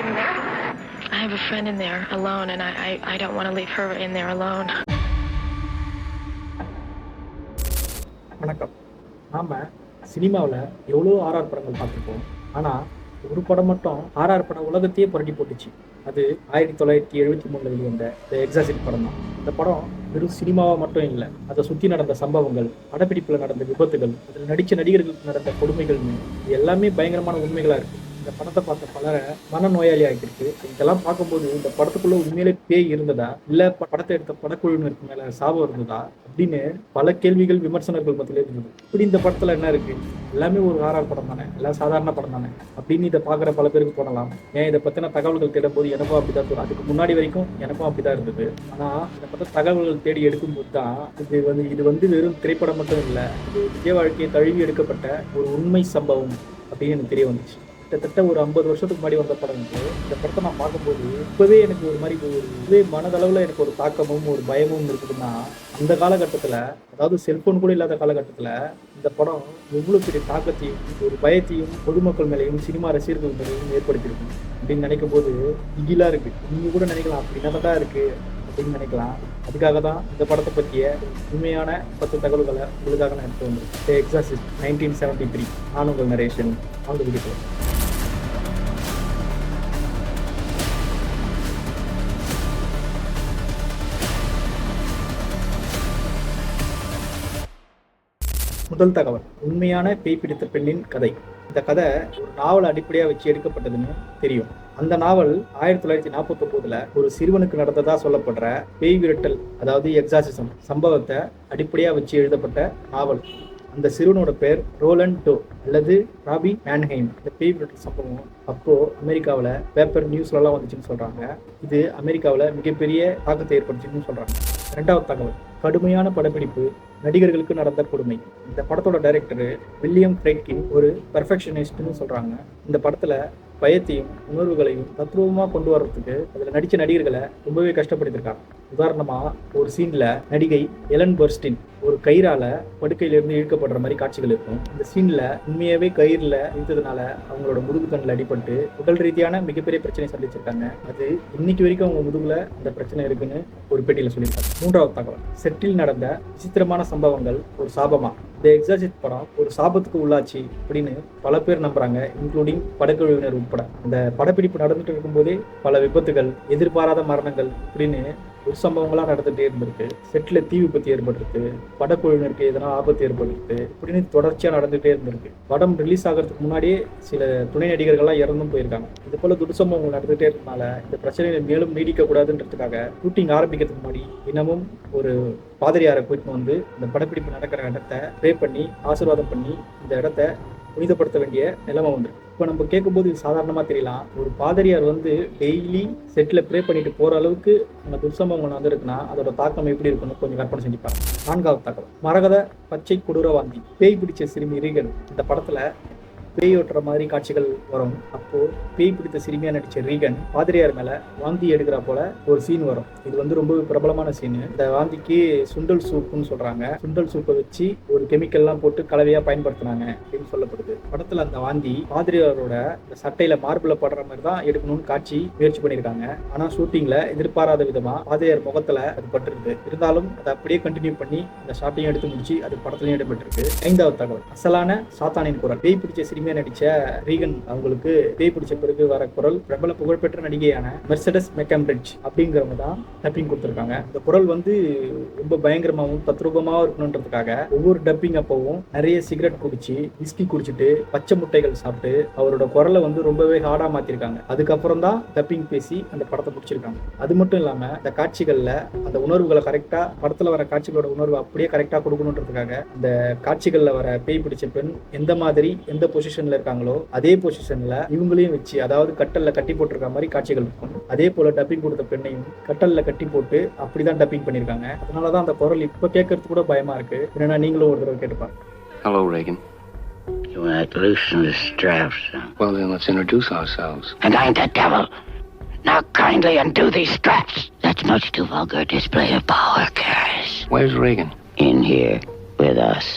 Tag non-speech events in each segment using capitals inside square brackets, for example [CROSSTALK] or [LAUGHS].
in there. I have a friend in there alone, and I, I, I don't want to leave her in there alone. வணக்கம். நாம் சினிமாவில் எவ்வளோ RR படங்கள் பார்த்துருப்போம். ஆனால் ஒரு படம் மட்டும் ஆர்ஆர் படம் உலகத்தையே புரட்டி போட்டுச்சு. அது ஆயிரத்தி தொள்ளாயிரத்தி எழுபத்தி மூணில் வெளிவந்த த எக்ஸாசிட் படம் தான் இந்த படம் வெறும் சினிமாவாக மட்டும் இல்லை அதை சுற்றி நடந்த சம்பவங்கள் படப்பிடிப்பில் நடந்த விபத்துகள் அதில் நடித்த நடிகர்களுக்கு நடந்த கொடுமைகள்னு எல்லாமே பயங்கரமான உண்மைகளாக இருக்குது இந்த படத்தை பார்த்த பலரை மனநோயாளி ஆகிருக்கு இதெல்லாம் பார்க்கும்போது இந்த படத்துக்குள்ள உண்மையிலே பேய் இருந்ததா? இல்ல படத்தை எடுத்த படக்குழுவினருக்கு மேல சாபம் இருந்ததா? அப்படின்னு பல கேள்விகள் விமர்சனர்கள் மத்தியில இருந்தது. இப்படி இந்த படத்துல என்ன இருக்கு? எல்லாமே ஒரு ஆறார் படம் தானே? எல்லாம் சாதாரண படம் தானே? அப்படின்னு இதை பார்க்குற பல பேருக்கு போடலாம் ஏன் இதை பத்தின தகவல்கள் தேடும்போது எனக்கும் அப்படிதான் தோணும். அதுக்கு முன்னாடி வரைக்கும் எனக்கும் அப்படிதான் இருந்தது. ஆனா இதை பத்த தகவல்கள் தேடி எடுக்கும்போது தான் இது வந்து இது வந்து வெறும் திரைப்படம் மட்டும் இல்லை இது நிஜ வாழ்க்கையை தழுவி எடுக்கப்பட்ட ஒரு உண்மை சம்பவம் அப்படின்னு எனக்கு தெரிய வந்துச்சு. கிட்டத்தட்ட ஒரு ஐம்பது வருஷத்துக்கு முன்னாடி வந்த படம் இது. இந்த படத்தை நான் பார்க்கும்போது இப்போவே எனக்கு ஒரு மாதிரி ஒரு இதுவே மனதளவில் எனக்கு ஒரு தாக்கமும் ஒரு பயமும் இருக்குதுன்னா அந்த காலகட்டத்தில் அதாவது செல்போன் கூட இல்லாத காலகட்டத்தில் இந்த படம் எவ்வளோ பெரிய தாக்கத்தையும் ஒரு பயத்தையும் பொதுமக்கள் மேலேயும் சினிமா ரசிகர்கள் மேலேயும் ஏற்படுத்தியிருக்கும் அப்படின்னு நினைக்கும் போது திகிலா இருக்கு. நீங்கள் கூட நினைக்கலாம் அப்படி தான் இருக்குது அப்படின்னு நினைக்கலாம். அதுக்காக தான் இந்த படத்தை பற்றிய உண்மையான பத்து தகவல்களை உங்களுக்காக நான் எடுத்து வந்திருக்கேன். எக்ஸாசிஸ் நைன்டீன் செவன்டி த்ரீ நான் உங்கள் நரேஷன். அவங்க வீட்டுக்கு முதல் தகவல் உண்மையான பேய் பிடித்த பெண்ணின் கதை. இந்த கதை ஒரு நாவல் அடிப்படையாக வச்சு எடுக்கப்பட்டதுன்னு தெரியும். அந்த நாவல் ஆயிரத்தி தொள்ளாயிரத்தி நாற்பத்தி ஒரு சிறுவனுக்கு நடந்ததா சொல்லப்படுற பேய் விரட்டல் அதாவது எக்ஸாசிசம் சம்பவத்தை அடிப்படையாக வச்சு எழுதப்பட்ட நாவல். அந்த சிறுவனோட பேர் ரோலன் டோ அல்லது ராபி மேன்ஹைம் இந்த பேய் விரட்டல் சம்பவம் அப்போ அமெரிக்காவில் பேப்பர் நியூஸ்லலாம் வந்துச்சுன்னு சொல்றாங்க. இது அமெரிக்காவில் மிகப்பெரிய தாக்கத்தை ஏற்படுத்துச்சுன்னு சொல்றாங்க. ரெண்டாவது தகவல் கடுமையான படப்பிடிப்பு நடிகர்களுக்கு நடந்த கொடுமை. இந்த படத்தோட டைரக்டர் வில்லியம் ஃப்ரைட்கின் ஒரு பெர்ஃபெக்ஷனிஸ்ட்னு சொல்றாங்க. இந்த படத்துல பயத்தையும் உணர்வுகளையும் தத்ரூபமாக கொண்டு வர்றதுக்கு அதில் நடித்த நடிகர்களை ரொம்பவே கஷ்டப்படுத்திருக்காங்க. உதாரணமாக ஒரு சீனில் நடிகை எலன் பர்ஸ்டின் ஒரு கயிறால படுக்கையிலிருந்து இழுக்கப்படுற மாதிரி காட்சிகள் இருக்கும். இந்த சீன்ல உண்மையாவே கயிறுல இழுத்ததுனால அவங்களோட முதுகு கண்ணில் அடிபட்டு உடல் ரீதியான மிகப்பெரிய பிரச்சனை சந்திச்சிருக்காங்க. அது இன்னைக்கு வரைக்கும் அவங்க முதுகுல அந்த பிரச்சனை இருக்குன்னு ஒரு பேட்டியில சொல்லியிருக்காங்க. மூன்றாவது தகவல். செட்டில் நடந்த விசித்திரமான சம்பவங்கள் ஒரு சாபமா? இந்த எக்ஸாசிட் படம் ஒரு சாபத்துக்கு உள்ளாச்சு அப்படின்னு பல பேர் நம்புறாங்க இன்க்ளூடிங் படக்குழுவினர் உட்பட. அந்த படப்பிடிப்பு நடந்துட்டு இருக்கும்போதே பல விபத்துகள் எதிர்பாராத மரணங்கள் அப்படின்னு ஒரு நடந்துகிட்டே இருந்திருக்கு. செட்டில் தீ விபத்து ஏற்பட்டிருக்கு. படக்குழுவினருக்கு எதனா ஆபத்து ஏற்பட்டிருக்கு. இப்படின்னு தொடர்ச்சியாக நடந்துகிட்டே இருந்திருக்கு. படம் ரிலீஸ் ஆகிறதுக்கு முன்னாடியே சில துணை நடிகர்கள்லாம் இறந்தும் போயிருக்காங்க. இது போல துர்சம்பவங்கள் நடந்துகிட்டே இருக்கனால இந்த பிரச்சனையை மேலும் நீடிக்க கூடாதுன்றதுக்காக ஷூட்டிங் ஆரம்பிக்கிறதுக்கு முன்னாடி தினமும் ஒரு பாதிரியாரை கூட்டிட்டு வந்து இந்த படப்பிடிப்பு நடக்கிற இடத்த ப்ரே பண்ணி ஆசீர்வாதம் பண்ணி இந்த இடத்த புனிதப்படுத்த வேண்டிய நிலைமை வந்துருக்கு. இப்போ நம்ம கேட்கும்போது இது சாதாரணமாக தெரியலாம். ஒரு பாதிரியார் வந்து டெய்லி செட்டில் ப்ரே பண்ணிட்டு போகிற அளவுக்கு அந்த துர்சம்பவங்கள் வந்திருக்குன்னா அதோட தாக்கம் எப்படி இருக்குன்னு கொஞ்சம் கற்பனை செஞ்சுப்பாங்க நான்காவது தாக்கம் மரகத பச்சை கொடூரவாந்தி. பேய் பிடிச்ச சிறுமி ரீகன். இந்த படத்தில் பேய் ஓட்டுற மாதிரி காட்சிகள் வரும். அப்போ பேய் பிடித்த சிறுமியா நடிச்ச ரீகன் பாதிரியார் மேல வாந்தி எடுக்கிற போல ஒரு சீன் வரும். இது வந்து ரொம்ப பிரபலமான சீன் இந்த வாந்திக்கு சுண்டல் சூப்புன்னு சொல்றாங்க. சுண்டல் சூப்பை வச்சு ஒரு கெமிக்கல்லாம் போட்டு கலவையா பயன்படுத்தினாங்க அப்படின்னு சொல்லப்படுது. படத்துல அந்த வாந்தி பாதிரியாரோட இந்த சட்டையில மார்பிள படுற மாதிரி தான் எடுக்கணும்னு காட்சி முயற்சி பண்ணியிருக்காங்க. ஆனா ஷூட்டிங்ல எதிர்பாராத விதமா பாதிரியார் முகத்துல அது பட்டுருது. இருந்தாலும் அதை அப்படியே கண்டினியூ பண்ணி இந்த ஷாட்டையும் எடுத்து முடிச்சு அது படத்துலயும் இடம்பெற்றிருக்கு. ஐந்தாவது தகவல். அசலான சாத்தானின் குரல். பேய் பிடிச்ச சிறுமியா நடிச்ச ரீகன் அவங்களுக்கு பேய் பிடிச்ச பிறகு வர குரல் பிரபல புகழ்பெற்ற நடிகையான மெர்சடஸ் மெக்கம்பிரிட்ஜ் அப்படிங்கிறவங்க தான் டப்பிங் கொடுத்துருக்காங்க. இந்த குரல் வந்து ரொம்ப பயங்கரமாகவும் தத்ரூபமாகவும் இருக்கணுன்றதுக்காக ஒவ்வொரு டப்பிங் அப்பவும் நிறைய சிகரெட் குடிச்சு விஸ்கி குடிச்சிட்டு பச்சை முட்டைகள் சாப்பிட்டு அவரோட குரலை வந்து ரொம்பவே ஹார்டா மாத்திருக்காங்க. அதுக்கப்புறம் தான் டப்பிங் பேசி அந்த படத்தை முடிச்சிருக்காங்க. அது மட்டும் இல்லாம இந்த காட்சிகள்ல அந்த உணர்வுகளை கரெக்டா படத்துல வர காட்சிகளோட உணர்வு அப்படியே கரெக்டா கொடுக்கணுன்றதுக்காக அந்த காட்சிகள்ல வர பேய் பிடிச்ச பெண் எந்த மாதிரி எந்த பொசிஷன்ல இருக்காங்களோ அதே பொசிஷன்ல இவங்களையும் வச்சு அதாவது கட்டல்ல கட்டி போட்டிருக்க மாதிரி காட்சிகள் இருக்கும் அதே போல டப்பிங் கொடுத்த பெண்ணையும் கட்டல்ல கட்டி போட்டு அப்படிதான் டப்பிங் பண்ணிருக்காங்க அதனாலதான் அந்த குரல் இப்ப கேட்கறது கூட பயமா இருக்கு என்னன்னா நீங்களும் ஒரு தடவை கேட்டுப்பாங்க Hello, Reagan. You want to loosen the straps. Well, then let's introduce ourselves. And I'm the devil. Now kindly undo these straps. That's much too vulgar display of power, Karis. Where's Reagan? In here with us.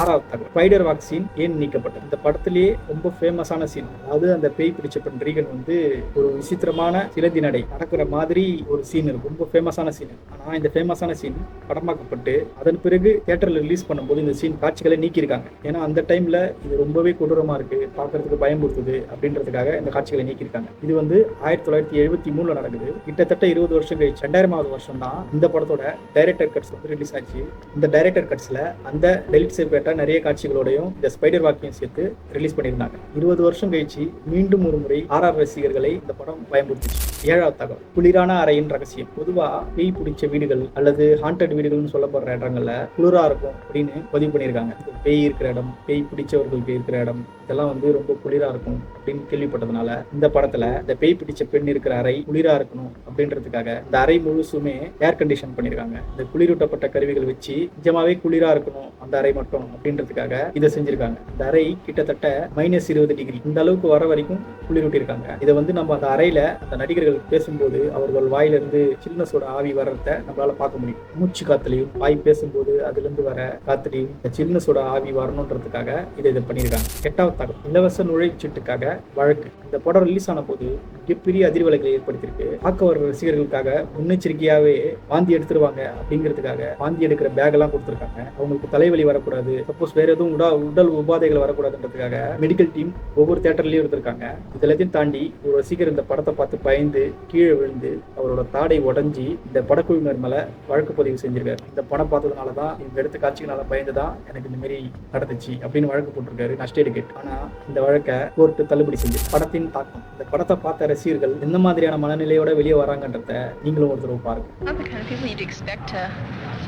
ஆறாவது spider walk scene ஏன் நீக்கப்பட்டது? இந்த படத்திலேயே ரொம்ப ஃபேமஸான scene அதாவது அந்த பேய் பிடிச்ச பெண் ரீகன் வந்து ஒரு விசித்திரமான சிலந்தி நடை நடக்கிற மாதிரி ஒரு சீன் இருக்கும் ரொம்ப ஃபேமஸான சீன் ஆனா இந்த ஃபேமஸான சீன் படமாக்கப்பட்டு அதன் பிறகு தியேட்டர்ல ரிலீஸ் பண்ணும்போது இந்த சீன் காட்சிகளை நீக்கியிருக்காங்க. ஏன்னா அந்த டைம்ல இது ரொம்பவே கொடூரமா இருக்கு பார்க்கறதுக்கு பயமுறுத்துது அப்படின்றதுக்காக இந்த காட்சிகளை நீக்கியிருக்காங்க. இது வந்து ஆயிரத்தி தொள்ளாயிரத்தி எழுபத்தி மூணுல நடக்குது. கிட்டத்தட்ட இருபது வருஷம் கழிச்சு ரெண்டாயிரமாவது வருஷம் தான் இந்த படத்தோட டைரக்டர் கட்ஸ் வந்து ரிலீஸ் ஆச்சு. இந்த டைரக்டர் கட்ஸ்ல அந்த டெலிட் செய்யப்பட்ட நிறைய காட்சிகளோடையும் இந்த ஸ்பைடர் வாக்கையும் சேர்த்து ரிலீஸ் பண்ணியிருந்தாங்க. இருபது வருஷம் கழிச்சு மீண்டும் ஒரு முறை ஆர்ஆர் ரசிகர்களை இந்த படம் பயன்படுத்திச்சு. ஏழாவது தகவல் குளிரான அறையின் ரகசியம். பொதுவாக பேய் பிடிச்ச வீடுகள் அல்லது ஹாண்டட் வீடுகள்னு சொல்லப்படுற இடங்கள்ல குளிரா இருக்கும் அப்படின்னு பதிவு பண்ணியிருக்காங்க. பேய் இருக்கிற இடம் பேய் பிடிச்சவர்களுக்கு இருக்கிற இடம் இதெல்லாம் வந்து ரொம்ப குளிரா இருக்கும் அப்படின்னு கேள்விப்பட்டதுனால இந்த படத்துல இந்த பேய் பிடிச்ச பெண் இருக்கிற அறை குளிரா இருக்கணும் அப்படின்றதுக்காக இந்த அறை முழுசுமே ஏர் கண்டிஷன் பண்ணியிருக்காங்க. இந்த குளிரூட்டப்பட்ட கருவிகள் வச்சு நிஜமாவே குளிரா இருக்கணும் அந்த அறை மட்டும். அப்படின்றதுக்காக இதை செஞ்சிருக்காங்க. இந்த அறை கிட்டத்தட்ட மைனஸ் இருபது டிகிரி இந்த அளவுக்கு வர வரைக்கும் குளிரூட்டியிருக்காங்க இதை வந்து நம்ம அந்த அறையில அந்த நடிகர்கள் பேசும்போது அவர்கள் வாயிலிருந்து சில்னஸோட ஆவி வர்றத நம்மளால பார்க்க முடியும். மூச்சு காத்துலையும் வாய் பேசும்போது அதுல இருந்து வர காத்துலையும் இந்த சில்னஸோட ஆவி வரணுன்றதுக்காக இதை இதை பண்ணியிருக்காங்க. எட்டாவது தகவல் இலவச நுழைவுச்சீட்டுக்காக வழக்கு. இந்த படம் ரிலீஸ் ஆன போது மிகப்பெரிய அதிர்வலைகளை ஏற்படுத்தியிருக்கு. பார்க்க வர ரசிகர்களுக்காக முன்னெச்சரிக்கையாவே வாந்தி எடுத்துருவாங்க அப்படிங்கிறதுக்காக வாந்தி எடுக்கிற பேக் எல்லாம் கொடுத்துருக்காங்க. அவங்களுக்கு தலைவலி வரக்கூடாது. சப்போஸ் வேற எதுவும் உடல் உடல் உபாதைகள் வரக்கூடாதுன்றதுக்காக மெடிக்கல் டீம் ஒவ்வொரு தேட்டர்லயும் இருந்திருக்காங்க. இது எல்லாத்தையும் தாண்டி ஒரு ரசிகர் இந்த படத்தை பார்த்து பயந்து கீழே விழுந்து அவரோட தாடை உடஞ்சி இந்த படக்குழுவினர் மேல வழக்கு பதிவு செஞ்சிருக்காரு. இந்த படம் பார்த்ததுனால தான் இவங்க எடுத்த காட்சிகளால பயந்து தான் எனக்கு இந்த மாதிரி நடந்துச்சு அப்படின்னு வழக்கு போட்டிருக்காரு நஷ்டேடுகேட் ஆனா இந்த வழக்கை கோர்ட்டு தள்ளுபடி செஞ்சு படத்தின் தாக்கம் இந்த படத்தை பார்த்த ரசிகர்கள் எந்த மாதிரியான மனநிலையோட வெளியே வராங்கன்றத நீங்களும் ஒரு தடவை பாருங்க.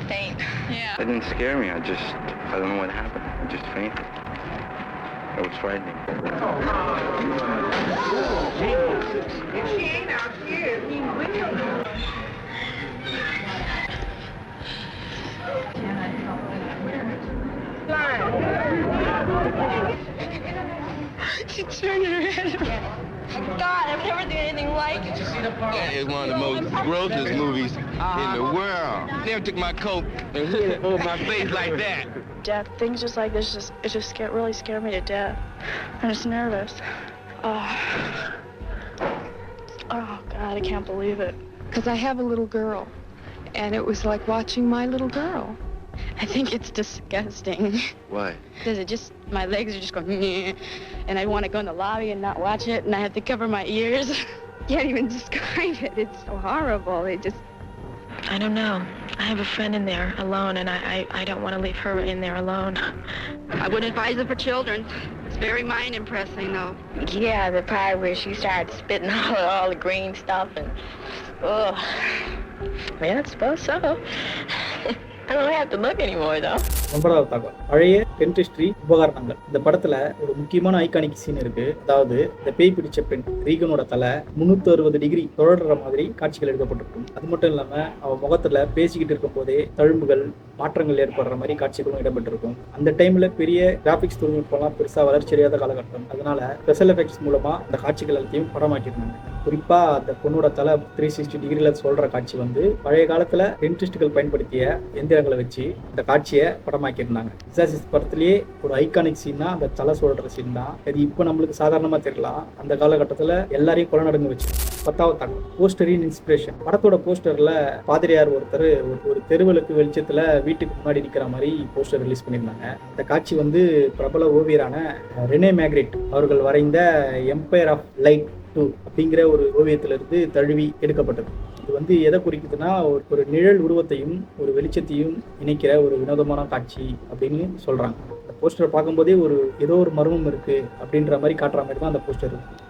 faint. Yeah. It didn't scare me. I just, I don't know what happened. I just fainted. That was frightening. If she ain't out here, he will. She's her head around. Oh God, I've never seen anything like it. That is one of the most grossest movies in the world. Never took my coat and hit it over my face like that. Death, things just like this, just it just scare, really scare me to death. I'm just nervous. Oh. oh God, I can't believe it. Because I have a little girl, and it was like watching my little girl. I think it's disgusting. Why? Because it just, my legs are just going, and I want to go in the lobby and not watch it, and I have to cover my ears. [LAUGHS] Can't even describe it. It's so horrible. It just I don't know. I have a friend in there alone, and I, I, I don't want to leave her in there alone. I wouldn't advise it for children. It's very mind impressing, though. Yeah, the part where she started spitting [LAUGHS] all, all the green stuff and, ugh. Yeah, I suppose so. I don't have to look anymore, though. ஒன்பதாவது தகவல் பழைய dentistry உபகரணங்கள். இந்த படத்துல ஒரு முக்கியமான iconic scene இருக்கு. அதாவது இந்த பேய் பிடிச்ச பெண் ரீகனோட தலை முன்னூத்தி அறுபது டிகிரி தொடர்ற மாதிரி காட்சிகள் எடுக்கப்பட்டிருக்கும். அது மட்டும் இல்லாம அவ முகத்துல பேசிக்கிட்டு இருக்கும் போதே தழும்புகள் மாற்றங்கள் ஏற்படுற மாதிரி காட்சிகளும் இடம்பெற்றிருக்கும். அந்த டைம்ல பெரிய கிராபிக்ஸ் தொழில்நுட்பம்லாம் பெருசா வளர்ச்சி அடையாத காலகட்டம். அதனால ஸ்பெஷல் எஃபெக்ட்ஸ் மூலமா அந்த காட்சிகள் எல்லாத்தையும் படமாக்கியிருந்தாங்க. குறிப்பா அந்த பொண்ணோட தலை த்ரீ சிக்ஸ்டி டிகிரில சொல்ற காட்சி வந்து பழைய காலத்துல டென்டிஸ்டுகள் பயன்படுத்திய எந்த எந்திரங்களை வச்சு அந்த காட்சியை படமாக்கியிருந்தாங்க. எக்ஸாசிஸ் படத்திலேயே ஒரு ஐகானிக் சீன்னா அந்த தலை சொல்ற சீன் தான். அது இப்போ நம்மளுக்கு சாதாரணமா தெரியலாம். அந்த காலகட்டத்தில் எல்லாரையும் கொலை நடந்து வச்சு பத்தாவது தகவல் போஸ்டரின் இன்ஸ்பிரேஷன் படத்தோட போஸ்டர்ல பாதிரியார் ஒருத்தர் ஒரு- ஒரு தெருவிளக்கு வெளிச்சத்துல வீட்டுக்கு முன்னாடி நிற்கிற மாதிரி போஸ்டர் ரிலீஸ் பண்ணியிருந்தாங்க. அந்த காட்சி வந்து பிரபல ஓவியரான ரெனே மேக்ரிட் அவர்கள் வரைந்த எம்பையர் ஆஃப் லைட் டூ அப்படிங்கிற ஒரு ஓவியத்திலிருந்து தழுவி எடுக்கப்பட்டது. இது வந்து எதை குறிக்குதுன்னா ஒரு ஒரு நிழல் உருவத்தையும் ஒரு வெளிச்சத்தையும் இணைக்கிற ஒரு வினோதமான காட்சி அப்படின்னு சொல்றாங்க. அந்த போஸ்டரை பார்க்கும்போதே ஒரு ஏதோ ஒரு மர்மம் இருக்கு அப்படின்ற மாதிரி காட்டுற மாதிரி தான் அந்த போஸ்டர் இருக்கு.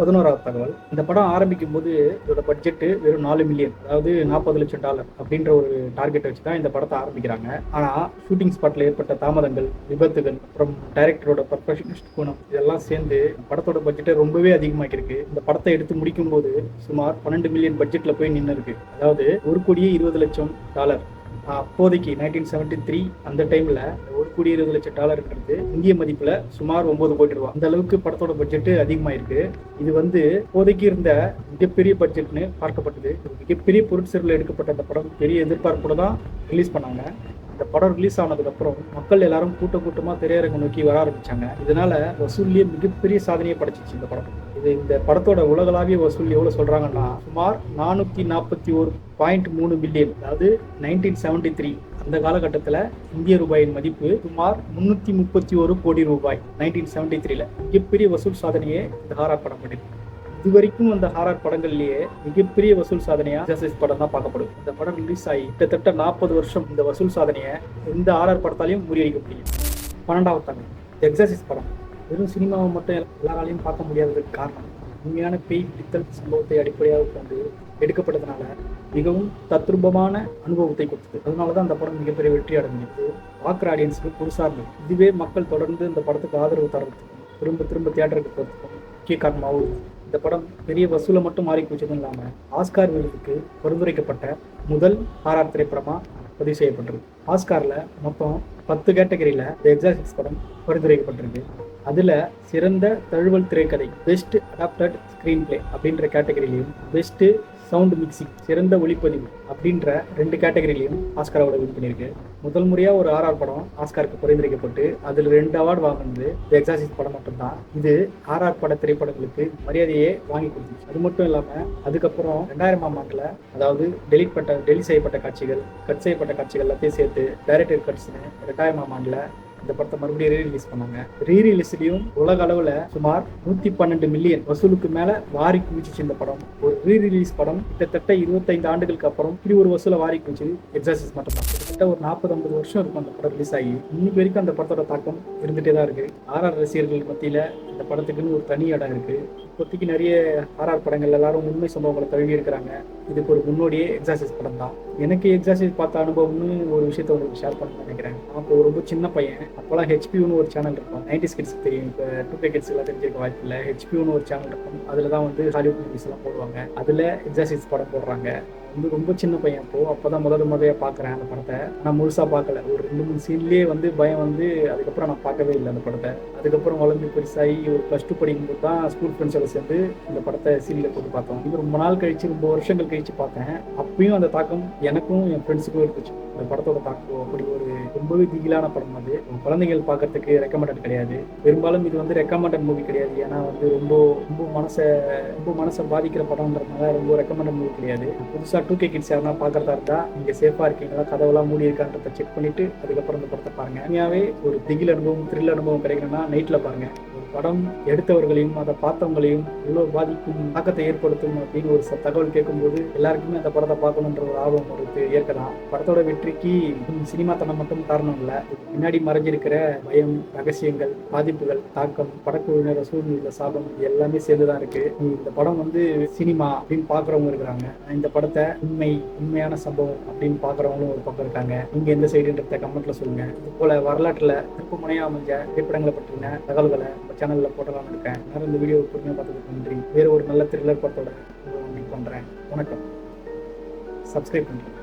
பதினோராவது தகவல். இந்த படம் ஆரம்பிக்கும் போது இதோட பட்ஜெட்டு வெறும் நாலு மில்லியன் அதாவது நாற்பது லட்சம் டாலர் அப்படின்ற ஒரு டார்கெட் வச்சு தான் இந்த படத்தை ஆரம்பிக்கிறாங்க. ஆனா ஷூட்டிங் ஸ்பாட்ல ஏற்பட்ட தாமதங்கள் விபத்துகள் அப்புறம் டைரக்டரோட பர்ஃபெக்ஷனிஸ்ட் குணம் இதெல்லாம் சேர்ந்து படத்தோட பட்ஜெட்டை ரொம்பவே அதிகமாக்கியிருக்கு. இந்த படத்தை எடுத்து முடிக்கும் போது சுமார் பன்னெண்டு மில்லியன் பட்ஜெட்ல போய் நின்று இருக்கு அதாவது ஒரு கோடியே இருபது லட்சம் டாலர் அப்போதைக்கு நைன்டீன் செவன்டி த்ரீ அந்த டைம்ல கோடி இருபது லட்சம் டாலர்ன்றது இந்திய மதிப்புல சுமார் ஒன்பது கோடி ரூபாய் அந்த அளவுக்கு படத்தோட பட்ஜெட் அதிகமாயிருக்கு. இது வந்து இப்போதைக்கு இருந்த மிகப்பெரிய பட்ஜெட்னு பார்க்கப்பட்டது. மிகப்பெரிய பொருட்செலவில் எடுக்கப்பட்ட அந்த படம் பெரிய எதிர்பார்ப்போட தான் ரிலீஸ் பண்ணாங்க. இந்த படம் ரிலீஸ் ஆனதுக்கப்புறம் மக்கள் எல்லாரும் கூட்ட கூட்டமாக திரையரங்கம் நோக்கி வர ஆரம்பித்தாங்க இதனால வசூல்லேயே மிகப்பெரிய சாதனையை படைச்சிச்சு இந்த படம். இது இந்த படத்தோட உலகளாவிய வசூல் எவ்வளோ சொல்கிறாங்கன்னா சுமார் நானூற்றி நாற்பத்தி ஒரு பாயிண்ட் மூணு பில்லியன் அதாவது நைன்டீன் செவன்டி த்ரீ அந்த காலகட்டத்தில் இந்திய ரூபாயின் மதிப்பு சுமார் முந்நூற்றி முப்பத்தி ஒரு கோடி ரூபாய் நைன்டீன் செவன்டி த்ரீல மிகப்பெரிய வசூல் சாதனையே இந்த ஹாரார் படம் பண்ணியிருக்கு இது வரைக்கும் அந்த ஹாரர் படங்கள்லயே மிகப்பெரிய வசூல் சாதனையா ஜஸ்டிஸ் படம் தான் பார்க்கப்படும். இந்த படம் ரிலீஸ் ஆகி கிட்டத்தட்ட நாற்பது வருஷம் இந்த வசூல் சாதனையை எந்த ஹாரர் படத்தாலையும் முறியடிக்க முடியும் பன்னெண்டாவது தமிழ் எக்ஸசைஸ் படம். வெறும் சினிமாவை மட்டும் எல்லாராலையும் பார்க்க முடியாததுக்கு காரணம் உண்மையான பேய் பித்தல் சம்பவத்தை அடிப்படையாக கொண்டு எடுக்கப்பட்டதுனால மிகவும் தத்ரூபமான அனுபவத்தை கொடுத்தது. அதனால தான் அந்த படம் மிகப்பெரிய வெற்றி அடைஞ்சிருக்கு பார்க்குற ஆடியன்ஸுக்கு புதுசாக இருந்தது. இதுவே மக்கள் தொடர்ந்து இந்த படத்துக்கு ஆதரவு தரத்துக்கும் திரும்ப திரும்ப தியேட்டருக்கு போகிறதுக்கும் முக்கிய காரணமாகவும் இருந்தது. இந்த படம் பெரிய வசூலை மட்டும் மாறி குவிச்சதும் இல்லாமல் ஆஸ்கார் விருதுக்கு பரிந்துரைக்கப்பட்ட முதல் ஹாரர் திரைப்படமாக பதிவு செய்யப்பட்டிருக்கு. ஆஸ்காரில் மொத்தம் பத்து கேட்டகரியில் த எக்ஸாசிக்ஸ் படம் பரிந்துரைக்கப்பட்டிருக்கு. அதில் சிறந்த தழுவல் திரைக்கதை பெஸ்ட் அடாப்டட் ஸ்கிரீன் பிளே அப்படின்ற கேட்டகரியிலையும் பெஸ்ட்டு சவுண்ட் மிக்சிங் சிறந்த ஒளிப்பதிவு அப்படின்ற ரெண்டு கேட்டகரியிலையும் ஆஸ்கார் அவார்டு வின் பண்ணியிருக்கு. முதல் முறையாக ஒரு ஆர்ஆர் படம் ஆஸ்காருக்கு பரிந்துரைக்கப்பட்டு அதில் ரெண்டு அவார்டு வாங்கினது தி எக்ஸாசிஸ் படம் மட்டும்தான். இது ஆர்ஆர் பட திரைப்படங்களுக்கு மரியாதையே வாங்கி கொடுத்துச்சு. அது மட்டும் இல்லாமல் அதுக்கப்புறம் ரெண்டாயிரமாம் ஆண்டில் அதாவது டெலிட் பட்ட டெலிட் செய்யப்பட்ட காட்சிகள் கட் செய்யப்பட்ட காட்சிகள் எல்லாத்தையும் சேர்த்து டைரக்டர் கட்ஸ்னு ரெண்டாயிரமாம் ஆண்டில் இந்த படத்தை மறுபடியும் ரீ ரிலீஸ் பண்ணாங்க. ரீ ரிலீஸ்லயும் உலக அளவுல சுமார் நூத்தி பன்னெண்டு மில்லியன் வசூலுக்கு மேல வாரி குவிச்சிச்சு இந்த படம். ஒரு ரீ ரிலீஸ் படம் கிட்டத்தட்ட இருபத்தைந்து ஆண்டுகளுக்கு அப்புறம் இப்படி ஒரு வசூல வாரி குவிச்சது எக்ஸாசிஸ் மட்டும் தான் கிட்டத்தட்ட ஒரு நாற்பது ஐம்பது வருஷம் இருக்கும் அந்த படம் ரிலீஸ் ஆகி. இன்னைக்கு வரைக்கும் அந்த படத்தோட தாக்கம் இருந்துட்டே தான் இருக்கு. ஆர்ஆர் ரசிகர்கள் மத்தியில இந்த படத்துக்குன்னு ஒரு தனி இடம் இருக்கு. இப்போதைக்கு நிறைய ஆர்ஆர் படங்கள் எல்லாரும் உண்மை சம்பவங்களை தழுவி இருக்கிறாங்க. இதுக்கு ஒரு முன்னோடியே எக்ஸாசைஸ் படம் தான் எனக்கு எக்ஸாசைஸ் பார்த்த அனுபவம்னு ஒரு விஷயத்த உங்களுக்கு ஷேர் பண்ண நினைக்கிறேன். நான் இப்போ ரொம்ப சின்ன பையன் அப்போலாம் ஹெச்பியூன்னு ஒரு சேனல் இருக்கும். நைன்டி கிட்ஸ் தெரியும். இப்போ டூ கே கிட்ஸ் எல்லாம் தெரிஞ்சிருக்க வாய்ப்பு இல்லை ஹெச்பியூன்னு ஒரு சேனல் இருக்கும். அதில் தான் வந்து ஹாலிவுட் மூவிஸ் எல்லாம் போடுவாங்க. அதில் எக்ஸாசைஸ் படம் போடுறாங்க. வந்து ரொம்ப சின்ன பையன் அப்போ. தான் முதல் முறையாக பார்க்குறேன் அந்த படத்தை. நான் முழுசாக பார்க்கல. ஒரு ரெண்டு மூணு சீன்லேயே வந்து பயம் வந்து அதுக்கப்புறம் நான் பார்க்கவே இல்லை அந்த படத்தை. அதுக்கப்புறம் வளர்ந்து பெருசாகி ஒரு ப்ளஸ் டூ படிக்கும்போது தான் ஸ்கூல் ஃப்ரெண்ட்ஸோட சேர்ந்து இந்த படத்தை சீரியலில் போட்டு பார்த்தோம். இது ரொம்ப நாள் கழிச்சு ரொம்ப வருஷங்கள் கழிச்சு பார்த்தேன். அப்பயும் அந்த தாக்கம் எனக்கும் என் ஃப்ரெண்ட்ஸுக்கும் இருந்துச்சு. அந்த படத்தோட தாக்கம் அப்படி ஒரு ரொம்பவே திகிலான படம் அது. குழந்தைகள் பார்க்கறதுக்கு ரெக்கமெண்டட் கிடையாது. பெரும்பாலும் இது வந்து ரெக்கமெண்டட் மூவி கிடையாது. ஏன்னா வந்து ரொம்ப ரொம்ப மனசை ரொம்ப மனசை பாதிக்கிற படம்ன்றதுனால ரொம்ப ரெக்கமெண்டட் மூவி கிடையாது. புதுசாக டூ கே கிட்ஸ் யாருன்னா பார்க்கறதா இருந்தா நீங்கள் சேஃபாக இருக்கீங்களா? கதவெல்லாம் மூடி இருக்கான்றத செக் பண்ணிட்டு அதுக்கப்புறம் இந்த படத்தை பாருங்க. உண்மையாவே ஒரு திகில் அனுபவம் த்ரில் அனுபவம் கிடைக்கணும்னா நைட்டில் பாருங்கள் படம் எடுத்தவர்களையும் அதை பார்த்தவங்களையும் இவ்வளவு பாதிக்கும் தாக்கத்தை ஏற்படுத்தும் அப்படின்னு ஒரு தகவல் கேட்கும்போது எல்லாருக்குமே அந்த படத்தை பார்க்கணுன்ற ஒரு ஆர்வம் ஒரு ஏற்கலாம் படத்தோட வெற்றிக்கு சினிமாத்தனம் மட்டும் காரணம் இல்லை. பின்னாடி மறைஞ்சிருக்கிற பயம் ரகசியங்கள் பாதிப்புகள் தாக்கம் படக்குழுவினர் சூழ்நிலை சாபம் எல்லாமே சேர்ந்துதான் இருக்கு. இந்த படம் வந்து சினிமா அப்படின்னு பாக்குறவங்க இருக்கிறாங்க இந்த படத்தை உண்மை உண்மையான சம்பவம் அப்படின்னு பாக்குறவங்களும் ஒரு பக்கம் இருக்காங்க. நீங்க எந்த சைடுன்றத கமெண்ட்ல சொல்லுங்க. இது போல வரலாற்றுல திருப்பமுனையா அமைஞ்ச திரைப்படங்களை பற்றின தகவல்களை சேனலில் போடலாம்னு இருக்கேன். நேரம் இந்த வீடியோ பொறுமையாக பார்த்ததுக்கு நன்றி. வேறு ஒரு நல்ல த்ரில்லர் படத்தோட உங்களுக்கு பண்ணுறேன் வணக்கம். சப்ஸ்கிரைப் பண்ணுறேன்